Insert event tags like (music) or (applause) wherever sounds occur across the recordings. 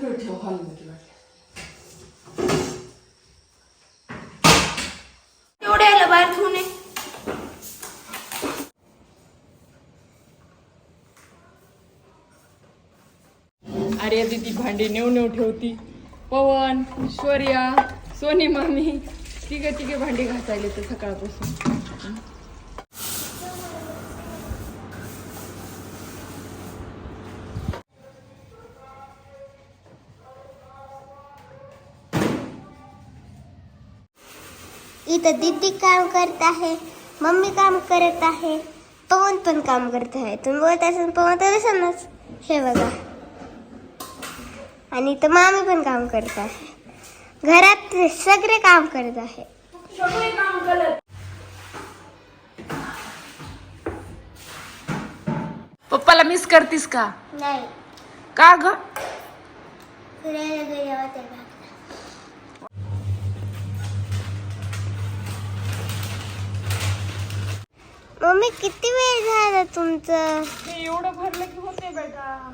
तिकडे ठेव हॉलमध्ये वाटलं एवढं यायला बाहेर ठेवून ये. अरे दीदी भांडी नेऊ नेऊ ठेवती. पवन शौर्या सोनी मामी तिघे तिघे भांडी घासायले तर सकाळपासून. इथं दीदी काम करत आहे मम्मी काम करत आहे पवन पण काम करत आहे. तुम्ही बोलत असाल पवन तर दिसणारच हे बघा. आणि इथं मामी पण काम करत आहे. घरात सगळे काम करत आहे. पप्पाला मिस करतीस का? नाही. का ग? फिरायला मम्मी किती वेळ झाला तुमचं? एवढं भरलं की होते बेटा.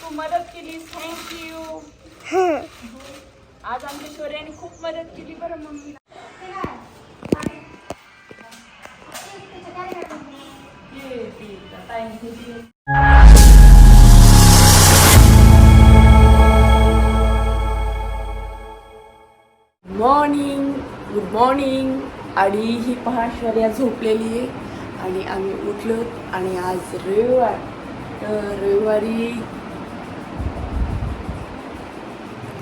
तू मदत केली थँक्यू आज आमच्या शौर्याने खूप मदत केली बरं ती. मॉर्निंग गुड मॉर्निंग आणि ही पहाश्वर्या झोपलेली आहे. आणि आम्ही उठलो आणि आज रविवार. तर रविवारी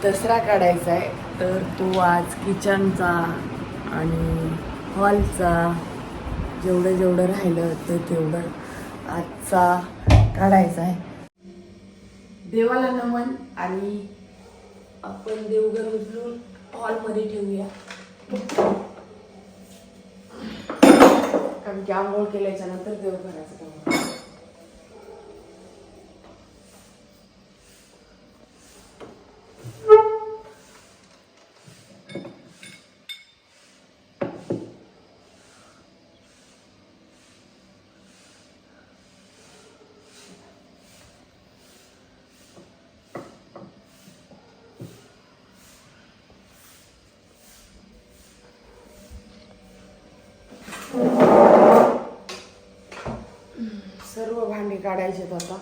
दसरा काढायचा आहे. तर तो आज किचनचा आणि हॉलचा जेवढं जेवढं राहिलं तर तेवढं आजचा काढायचा आहे. देवाला नमन आणि आपण देवघर उचलून हॉलमध्ये ठेवूया. कारण की आंघोळ केल्याच्यानंतर देव काम भांडी काढायचे आता.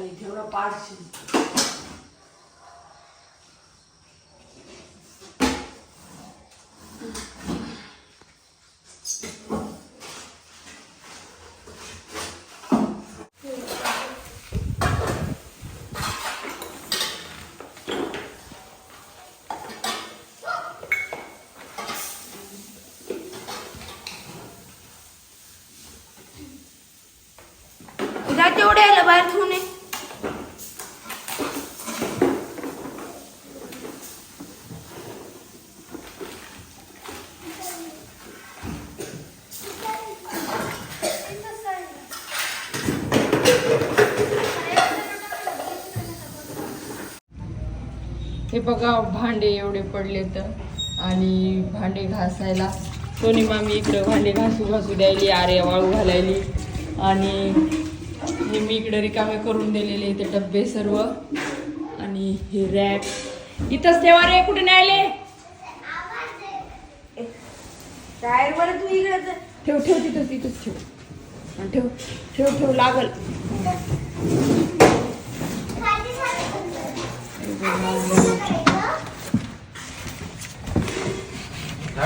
खाली ठेव ना पाडशी जा तेवढं यायला बाहेर ठेवून ये. हे बघा भांडे एवढे पडले तर. आणि भांडे घासायला. सोनी मामी इकडं भांडे घासू घासू द्यायली आरे वाळू घालायली. आणि हे मी इकडे रिकामे करून दिलेले ते डब्बे सर्व. आणि हे रॅक. इथंच ठेवा रे कुठे न्यायले? तू इकडे जा. ठेव ठेव तिथं तिथंच ठेव. ठेव ठेव ठेव लागल थांब थांब थांब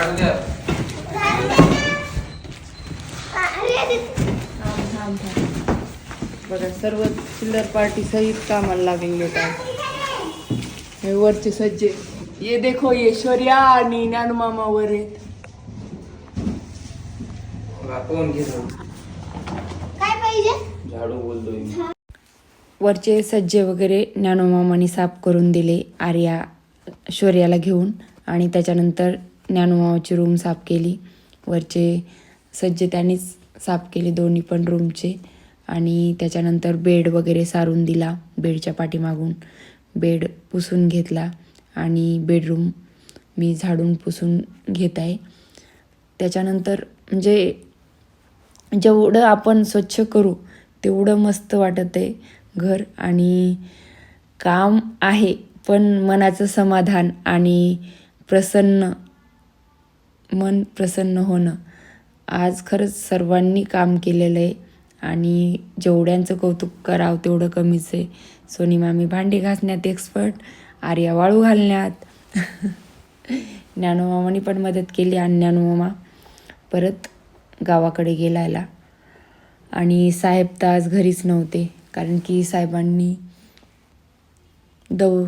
बघा सर्व चिल्लर पार्टी सहित कामाला लागलेले आहेत हे वरचे सज्जे. ये देखो ऐश्वर्या आणि ज्ञानू मामा वर आहेत. वरचे सज्जे वगैरे ज्ञानोमामानी साफ करून दिले आर्या शौर्याला घेऊन आणि त्याच्यानंतर ज्ञानोमामाची रूम साफ केली. वरचे सज्ज त्यांनीच साफ केले दोन्ही पण रूमचे आणि त्याच्यानंतर बेड वगैरे सारून दिला बेडच्या पाठीमागून. बेड पुसून घेतला आणि बेडरूम मी झाडून पुसून घेत आहे. त्याच्यानंतर म्हणजे जेवढं आपण स्वच्छ करू तेवढं मस्त वाटत आहे घर आणि काम आहे पण मनाचं समाधान आणि प्रसन्न मन प्रसन्न होणं. आज खरंच सर्वांनी काम केलेलं आहे आणि जेवढ्यांचं कौतुक करावं तेवढं कमीच आहे. सोनी मामी भांडी घासण्यात एक्सपर्ट आर्या वाळू घालण्यात. (laughs) ज्ञानोमामाने पण मदत केली आणि ज्ञानोमामा परत गावाकडे गेलायला. आणि साहेब तर आज घरीच नव्हते कारण की साहेबांनी दौ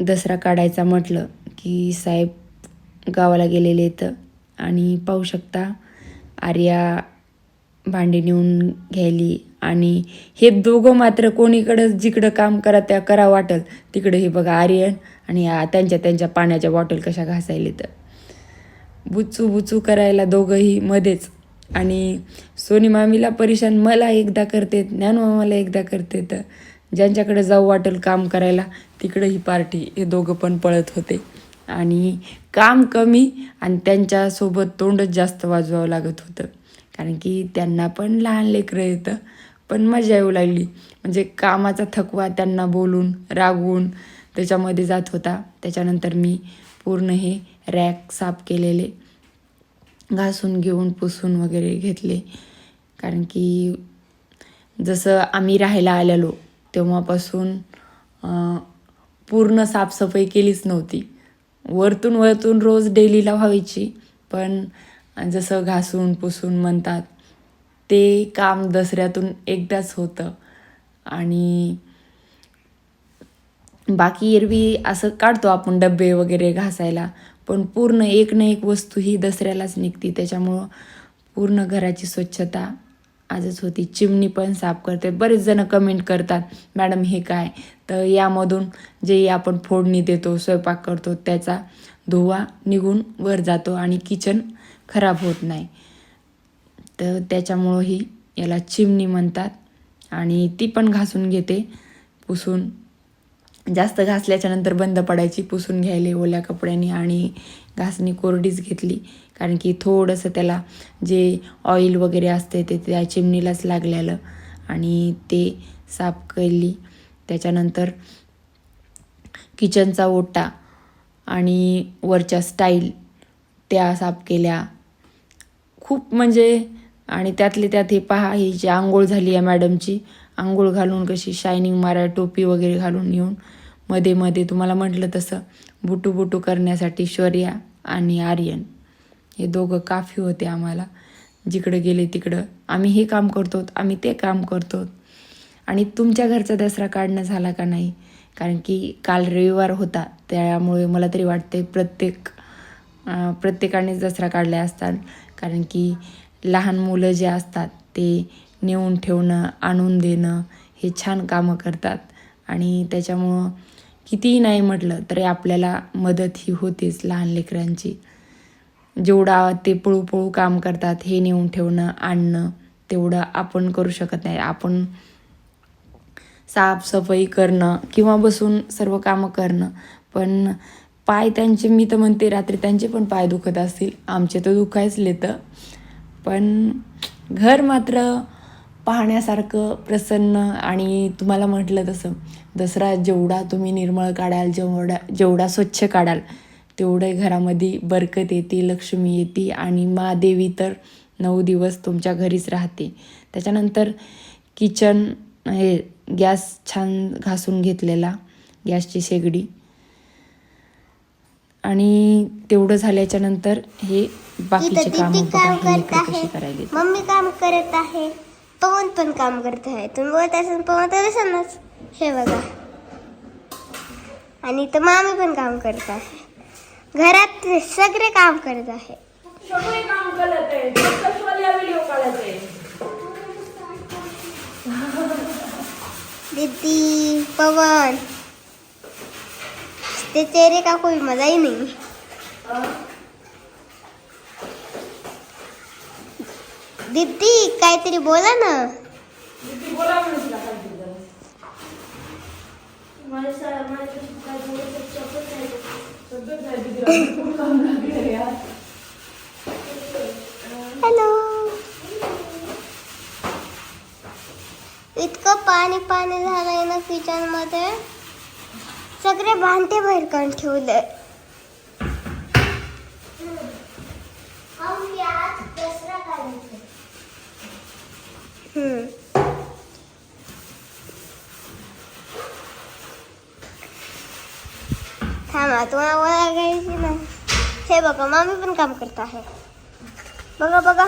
दसरा काढायचा म्हटलं. की साहेब गावाला गेलेले आहेत आणि पाहू शकता आर्या भांडी नेऊन घ्यायली आणि हे दोघं मात्र कोणीकडं जिकडं काम करा त्या करा वाटल. तिकडं हे बघा आर्यन आणि त्यांच्या त्यांच्या पाण्याच्या बॉटल कशा घासायले तर बुचू बुचू करायला दोघंही मध्येच. आणि सोनी मामीला परेशान मला एकदा करते ज्ञानमामाला एकदा करते तर ज्यांच्याकडे जाऊ वाटेल काम करायला तिकडं ही पार्टी हे दोघं पण पळत होते. आणि काम कमी आणि त्यांच्यासोबत तोंडच जास्त वाजवावं लागत होतं. कारण की त्यांना पण लहान लेकरं येतं पण मजा येऊ लागली. म्हणजे कामाचा थकवा त्यांना बोलून रागवून त्याच्यामध्ये जात होता. त्याच्यानंतर मी पूर्ण हे रॅक साफ केलेले घासून घेऊन पुसून वगैरे घेतले. कारण की जसं आम्ही राहायला आलेलो तेव्हापासून पूर्ण साफसफाई केलीच नव्हती. वरतून वरतून रोज डेलीला व्हायची. पण जसं घासून पुसून म्हणतात ते काम दसऱ्यातून एकदाच होतं. आणि बाकी एरवी असं काढतो आपण डबे वगैरे घासायला. पण पूर्ण एक ना एक वस्तू ही दसऱ्यालाच निघते. त्याच्यामुळं पूर्ण घराची स्वच्छता आजच होती. चिमणी पण साफ करते. बरेच जण कमेंट करतात मॅडम हे काय? तर यामधून जे आपण फोडणी देतो स्वयंपाक करतो त्याचा धुवा निघून वर जातो आणि किचन खराब होत नाही. तर त्याच्यामुळंही याला चिमणी म्हणतात आणि ती पण घासून घेते. पुसून जास्त घासल्याच्यानंतर बंद पडायची. पुसून घ्यायले ओल्या कपड्याने आणि घासणी कोरडीच घेतली. कारण की थोडंसं त्याला जे ऑइल वगैरे असते ते त्या चिमणीलाच लागलेलं. आणि ते साफ केली. त्याच्यानंतर किचनचा ओटा आणि वरच्या स्टाईल त्या साफ केल्या. खूप म्हणजे आणि त्यातले त्यात हे पहा ही जी आंघोळ झाली आहे मॅडमची आंघोळ घालून कशी शायनिंग मारा टोपी वगैरे घालून येऊन मध्ये मध्ये तुम्हाला म्हटलं तसं बुटू बुटू करण्यासाठी शौर्या आणि आर्यन. हे दोघं काफी होते आम्हाला. जिकडं गेले तिकडं. आम्ही हे काम करतो आम्ही ते काम करतो. आणि तुमच्या घरचा दसरा काढणं झाला का नाही? कारण की काल रविवार होता त्यामुळे मला तरी वाटते प्रत्येक प्रत्येकानेच दसरा काढले असतात कारण की लहान मुलं जे असतात ते नेऊन ठेवणं आणून देणं हे छान कामं करतात. आणि त्याच्यामुळं कितीही नाही म्हटलं तरी आपल्याला मदत ही होतेच लहान लेकरांची. जेवढा ते पळू पळू काम करतात हे नेऊन ठेवणं आणणं तेवढं आपण करू शकत नाही. आपण साफसफाई करणं किंवा बसून सर्व कामं करणं. पण पाय त्यांचे मी तर म्हणते रात्री त्यांचे पण पाय दुखत असतील. आमचे तर दुखायच लेतं. पण घर मात्र पाहण्यासारखं प्रसन्न आणि तुम्हाला म्हटलं तसं दसरा जेवढा तुम्ही निर्मळ काढाल जेवढा जेवढा स्वच्छ काढाल तेवढे घरामध्ये बरकत येते लक्ष्मी येते आणि मा देवी तर नऊ दिवस तुमच्या घरीच राहते. त्याच्यानंतर किचन हे गॅस छान घासून घेतलेला गॅसची शेगडी. आणि तेवढं झाल्याच्यानंतर हे बाकीचे काम कशी करायले मम्मी काम करत आहे. पवन पण काम करत आहे. तुम्ही बोलत असाल पवन तर हे बघा. आणि तर मामी पण काम करत आहे. घरात सगळे काम करत आहे. सगळे काम करत आहे. फक्त सोल्या व्हिडिओ काढत आहे. दीदी पवन. ते चेहरे का कोई मजा ही नहीं. दीदी काहीतरी बोला ना. दीदी बोला म्हणून तुला हॅलो इतकं पाणी पाणी झालंय ना किचनमध्ये. सगळे भांडे बाहेर काढून ठेवले. हम्म. थांबा तुम्हाला ओळखायची नाही? हे बघा मामी पण काम करत आहे. बघा बघा.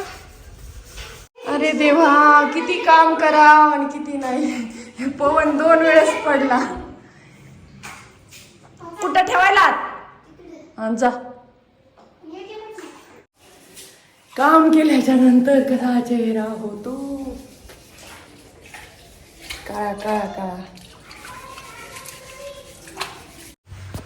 अरे देवा किती काम करा आणि किती नाही. पवन दोन वेळेस पडला. कुठं ठेवायला जा. काम केल्याच्यानंतर कसा चेहरा होतो. काळा काळा काळा.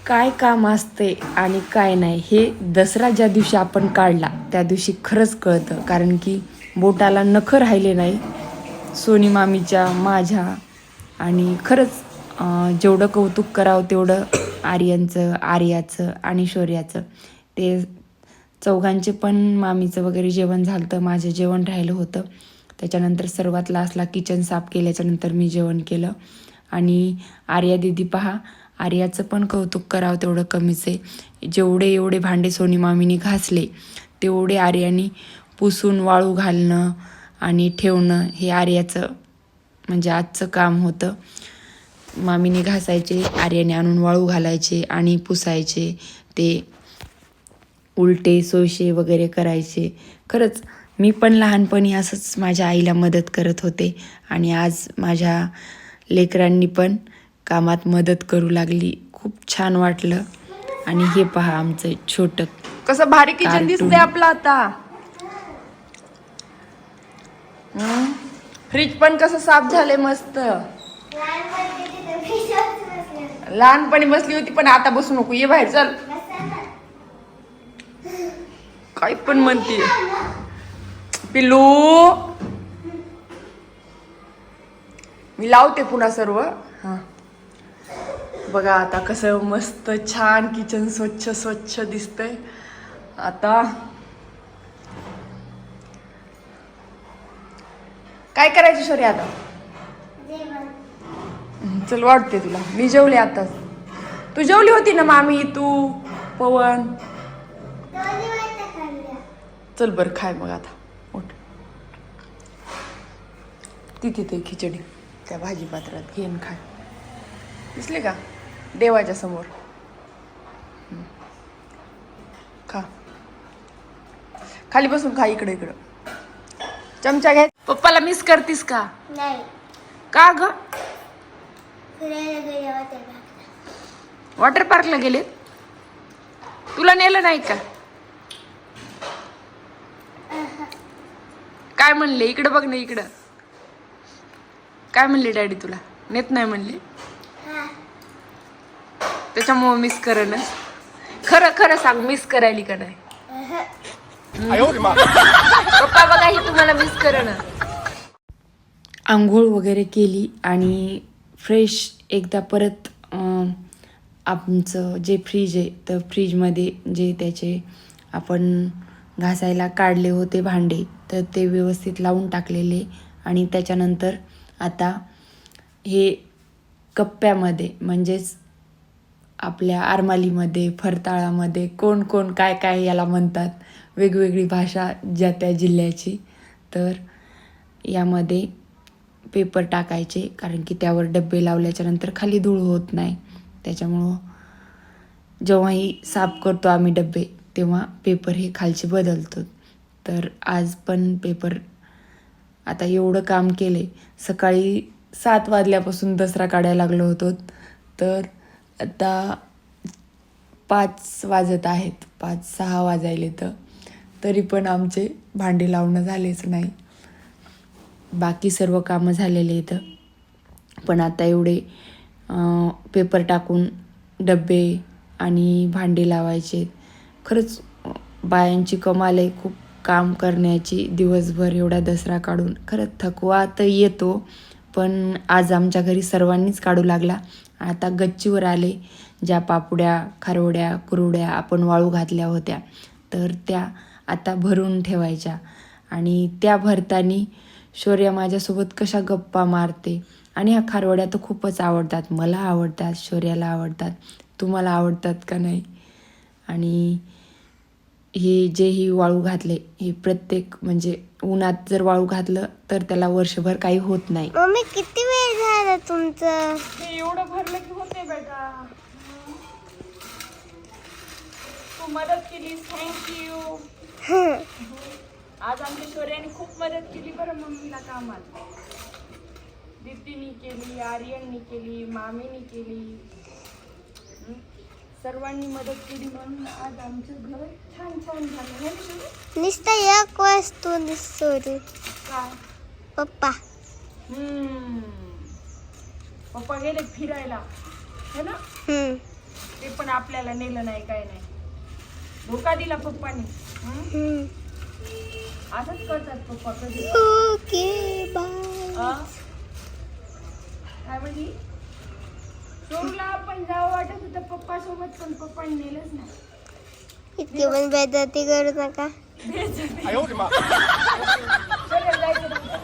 काय काम असते आणि काय नाही हे दसरा ज्या दिवशी आपण काढला त्या दिवशी खरंच कळतं. कारण की बोटाला नखं राहिले नाही. सोनी मामीच्या माझ्या आणि खरंच जेवढं कौतुक करावं तेवढं आर्यनचं आर्याचं आणि शौर्याचं. ते चौघांचे पण मामीचं वगैरे जेवण झालं तर माझं जेवण राहिलं होतं. त्याच्यानंतर सर्वात लास्टला किचन साफ केल्याच्यानंतर मी जेवण केलं. आणि आर्या दिदी पहा आर्याचं पण कौतुक करावं तेवढं कमीच आहे. जेवढे एवढे भांडे सोनी मामीने घासले तेवढे आर्याने पुसून वाळू घालणं आणि ठेवणं हे आर्याचं म्हणजे आजचं काम होतं. मामीने घासायचे आर्याने आणून वाळू घालायचे आणि पुसायचे. ते उलटे सोयशे वगैरे करायचे. खरंच मी पण लहानपणी असंच माझ्या आईला मदत करत होते आणि आज माझ्या लेकरांनी पण कामात मदत करू लागली. खूप छान वाटलं. आणि हे पहा आमचं छोटं कसं भारी किचन दिसतंय आपलं आता. फ्रीज पण कसं साफ झालंय मस्त. लहानपणी बसली होती पण आता बसू नको. ये बाहेर चल. काय पण म्हणते. पिल्लू. मी लावते पुन्हा सर्व. हा. बघा आता कसं मस्त छान किचन स्वच्छ स्वच्छ दिसतंय. आता काय करायचं शौर्य आता? चल वाटते तुला. मी जेवले आताच तू जेवली होती ना मामी तू पवन? चल बर खाय मग आता. उठ. तिथे ते खिचडी. त्या भाजी पात्रात घेऊन खाय. दिसले का? देवाच्या समोर. खा. खाली बसून खा इकडे इकडं. चमचा घ्या पप्पाला मिस करतीस का? नाही. का ग? वॉटर पार्कला गेले तुला नेलं नाही का? काय म्हणले? इकडं बघ ना इकडं. काय म्हणले डॅडी तुला? नेत नाही म्हणले? त्याच्यामुळं मिस करणच खरं खरं सांग मिस करायली का नाही? पप्पा बघा ही तुम्हाला मिस करण आंघोळ वगैरे केली आणि फ्रेश एकदा परत आमचं जे फ्रीज आहे तर फ्रीजमध्ये जे त्याचे आपण घासायला काढले होते भांडे तर ते व्यवस्थित लावून टाकलेले. आणि त्याच्यानंतर आता हे कप्प्यामध्ये म्हणजेच आपल्या आरमालीमध्ये फरताळामध्ये कोण कोण काय काय याला म्हणतात वेगवेगळी भाषा ज्या त्या जिल्ह्याची. तर यामध्ये पेपर टाकायचे कारण की त्यावर डब्बे लावल्याच्या नंतर खाली धूळ होत नाही. त्याच्यामुळं जेव्हाही साफ करतो आम्ही डब्बे तेव्हा पेपर हे खालचे बदलतो. तर आज पण पेपर आता एवढं काम केले. सकाळी सात वाजल्यापासून दसरा काढायला लागलो होतो. तर आता पाच वाजत आहेत. पाच सहा वाजायले तर. तरी पण आमचे भांडे लावणं झालेच नाही. बाकी सर्व कामं झालेले इथं पण आता एवढे पेपर टाकून डबे आणि भांडे लावायचे. खरंच बायांची कमाल आहे खूप काम करण्याची. दिवसभर एवढा दसरा काढून. खरंच थकवा तर येतो. पण आज आमच्या घरी सर्वांनीच काढू लागला. आता गच्चीवर आले ज्या पापुड्या खारोड्या कुरुड्या आपण वाळू घातल्या होत्या तर त्या आता भरून ठेवायच्या. आणि त्या भरतानी शौर्या माझ्यासोबत कशा गप्पा मारते. आणि ह्या खारवड्या तर खूपच आवडतात. मला आवडतात शौर्याला आवडतात. तुम्हाला आवडतात का नाही? आणि हे जेही वाळू घातले हे प्रत्येक म्हणजे उन्हात जर वाळू घातलं तर त्याला वर्षभर काही होत नाही. मम्मी किती वेळ झाला तुमचं? एवढं भरलं की होत नाही बेटा. तू मदत केली थँक्यू आज आमच्या शौर्याने खूप मदत केली बरं मम्मीला कामात. दीप्तीनी केली आर्यननी केली मामीनी केली. हं? सर्वांनी मदत केली म्हणून आज आमचं घर छान छान झालं? नुसता एक वस्तू सोडून काय? पप्पा. हम्म. पप्पा गेले फिरायला है ना? ते पण आपल्याला नेलं नाही काय नाही. धोका दिला पप्पाने असंच करतात पप्पा कधी. ओके बाय आ? काय म्हणली? चोरूला आपण जावं वाटत होतं पप्पा सोबत पण नेलंच नाही. इतकी पण बेदती करू नका. चल, जायचं नव्हतं.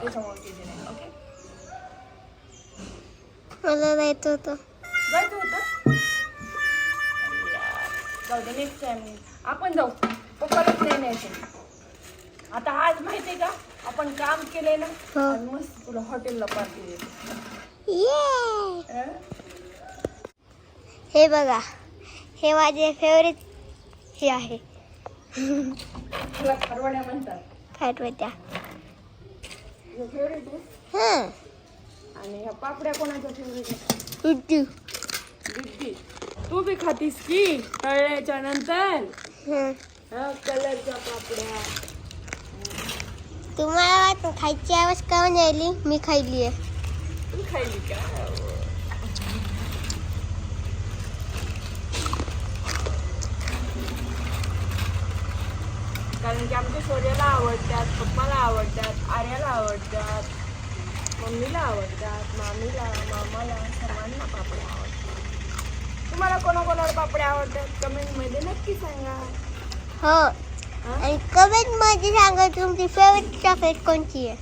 त्याच्यामुळे केली नाही ओके मला जायचं होतं. जायचं होतं? जाऊ दे नेक्स्ट टाइम आपण जाऊ. पप्पालाच नाही न्यायचं. आता आज माहितीये का? आपण काम केलंय ना हो. मस्त तुला हॉटेलला पार्टी देते. ये? हे बघा हे माझे फेवरेट हे आहे. तुला खरवड्या म्हणतात. खाटवत्या फेवरेट आहे हां. आणि ह्या पापड्या कोणाच्या फेवरेट आहे उड्डू दीप्ती तू बी खातीस की तळल्याच्या नंतर? कलरच्या पापड्या. तुम्हाला वाटतं खायची आवाज का राहिली मी खाल्ली आहे तू खायली का कारण की आमच्या शौर्याला आवडतात पप्पाला आवडतात आर्याला आवडतात मम्मीला आवडतात मामीला मामाला सर्वांना पापड्या आवडतात. तुम्हाला कोणाकोणाला पापड्या आवडतात? कमेंटमध्ये नक्की सांगा. हो. आणि कमेंटमध्ये सांगा तुमची फेवरेट चॉकलेट कोणती आहे?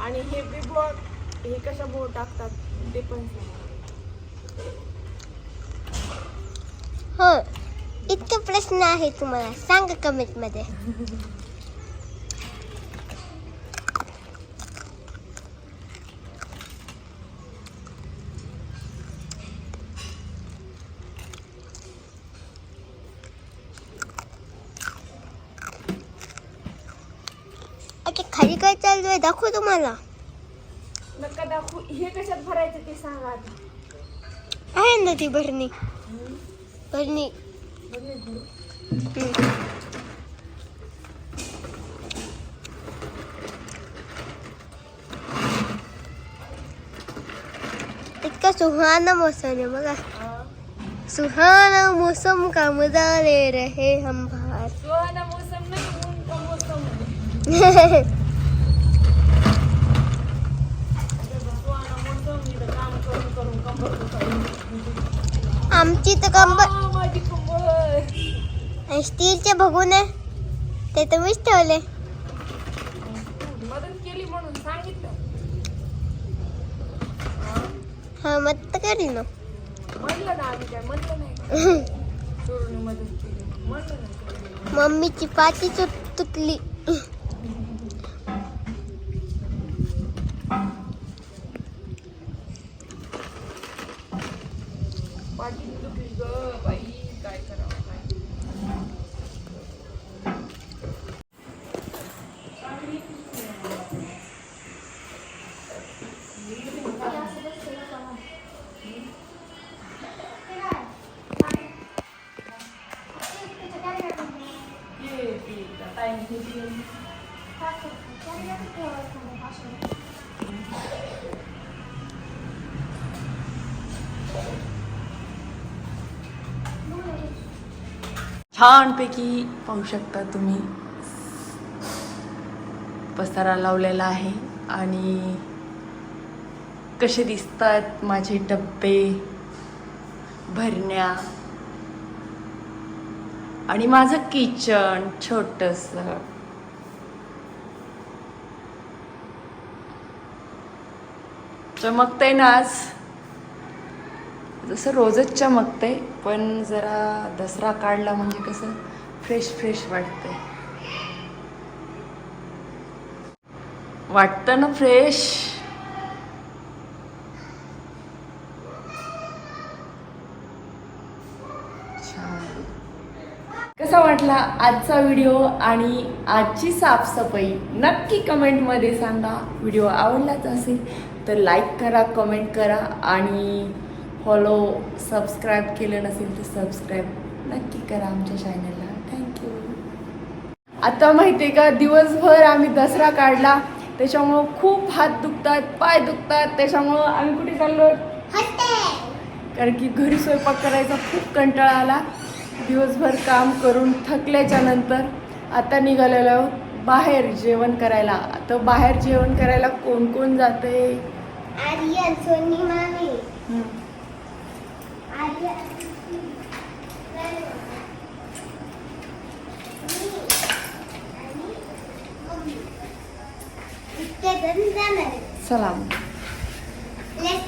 आणि हे बी बोर्ड हे कसं बोट टाकतात ते पण हो इतके प्रश्न आहे तुम्हाला. सांगा कमेंटमध्ये. खाली काय चालू आहे दाखवू तुम्हाला. नका दाखवू हे कशात भरायचं ते सांगा आता आहे ना ती भरणी भरणी बघ हे भरू. हम्म. इतका सुहाना मौसम है बघा हा. सुहाना मौसम का मजा ले रहे हम बाहर सुहाना मौसम नाही ऊन का मौसम आहे. सुहाना मौसम इथं काम करून करून कंबर दुखायली. आमची तर कंबर माझी कंबर आणि स्टीलचे बघून आहे ते ठेवले. मदत केली म्हणून सांगितलं. हा मत तर करी ना. म्हणलं ना आम्ही काय म्हणलं नाही (laughs) चोरूने मदत केली. म्हणलं नाही मम्मीची पाची तुट तुटली. छानपैकी पाहू शकता तुम्ही. पसारा लावलेला आहे आणि कसे दिसतात माझे डब्बे भरण्या. आणि माझं किचन छोटस. चमकतंय ना आज? जसं रोजच चमकतंय पण जरा दसरा काढला म्हणजे कसं फ्रेश फ्रेश वाटतंय. वाटतं ना फ्रेश छान. कसा वाटला आजचा व्हिडिओ आणि आजची साफसफाई? नक्की कमेंटमध्ये सांगा. व्हिडिओ आवडलाच असेल तर लाईक करा कमेंट करा आणि फॉलो सबस्क्राईब केलं नसेल तर सबस्क्राईब नक्की करा आमच्या चॅनलला थँक्यू आता माहिती आहे का दिवसभर आम्ही दसरा काढला. त्याच्यामुळं खूप हात दुखतात पाय दुखतात. त्याच्यामुळं आम्ही कुठे चाललो? कारण की घरी स्वयंपाक करायचा खूप कंटाळा आला. दिवसभर काम करून थकल्याच्या नंतर आता निघालेलो बाहेर जेवण करायला. आता बाहेर जेवण करायला कोण कोण जाते आर्यन सोनी मामी. Salam. Let's